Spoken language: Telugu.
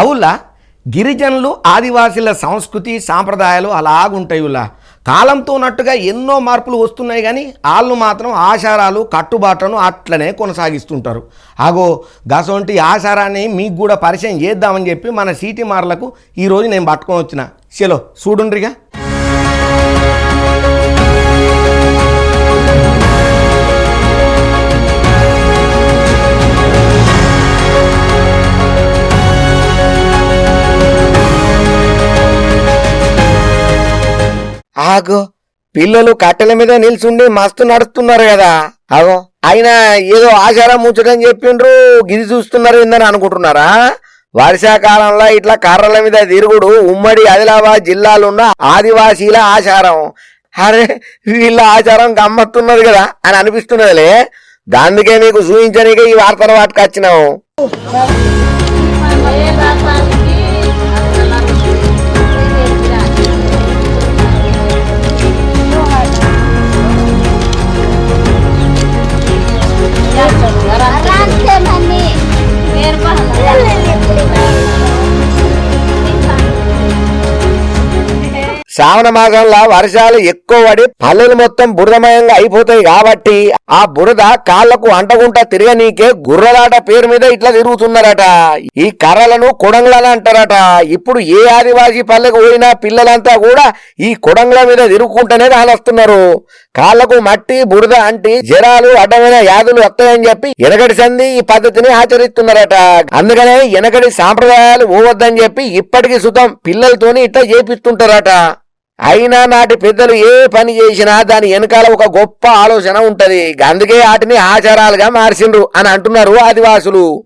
అవులా గిరిజనులు ఆదివాసీల సంస్కృతి సాంప్రదాయాలు అలాగుంటాయులా. కాలంతో ఉన్నట్టుగా ఎన్నో మార్పులు వస్తున్నాయి కానీ వాళ్ళు మాత్రం ఆచారాలు కట్టుబాట్లను అట్లనే కొనసాగిస్తుంటారు. ఆగో గసొంటి ఆచారాన్ని మీకు కూడా పరిచయం చేద్దామని చెప్పి మన సీటీ మార్లకు ఈరోజు నేను పట్టుకొని వచ్చిన. చలో చూడుండ్రిగా. ఆగో పిల్లలు కట్టెల మీద నిల్చుండి మస్తు నడుస్తున్నారు కదా. అగో అయినా ఏదో ఆచారం ముచ్చటని చెప్పిండ్రు గిరి చూస్తున్నారు ఏందని అనుకుంటున్నారా? వర్షాకాలంలో ఇట్లా కర్రల మీద తిరుగుడు ఉమ్మడి ఆదిలాబాద్ జిల్లాలో ఉన్న ఆదివాసీల ఆచారం. అరే వీళ్ళ ఆచారం గమ్మత్తున్నది కదా అని అనిపిస్తున్నదిలే. దానికే నీకు చూపించడానికి ఈ వార్తల వాటికి వచ్చినావు శ్రావణ మాసంలో వర్షాలు ఎక్కువ పడి పల్లెలు మొత్తం బురదమయంగా అయిపోతాయి కాబట్టి ఆ బురద కాళ్ళకు అంటకుంటా తిరగనీకే గుర్రలాట పేరు మీద ఇట్లా తిరుగుతున్నారట. ఈ కర్రలను కొడంగులని అంటారట. ఇప్పుడు ఏ ఆదివాసీ పల్లెకు పోయినా పిల్లలంతా కూడా ఈ కొడంగుల మీద తిరుగుకుంటూనే కానొస్తున్నారు కాళ్ళకు మట్టి బురద అంటి జరాలు అడ్డమైన వ్యాధులు వస్తాయని చెప్పి ఎనగడి సంధి ఈ పద్ధతిని ఆచరిస్తున్నారట. అందుకనే ఎనగడి సాంప్రదాయాలు పోవద్దని చెప్పి ఇప్పటికి సుతం పిల్లలతోని ఇట్లా చేపిస్తుంటారట. అయినా నాటి పెద్దలు ఏ పని చేసినా దాని వెనకాల ఒక గొప్ప ఆలోచన ఉంటది. అందుకే వాటిని ఆచారాలుగా మార్చిండ్రు అని అంటున్నారు ఆదివాసులు.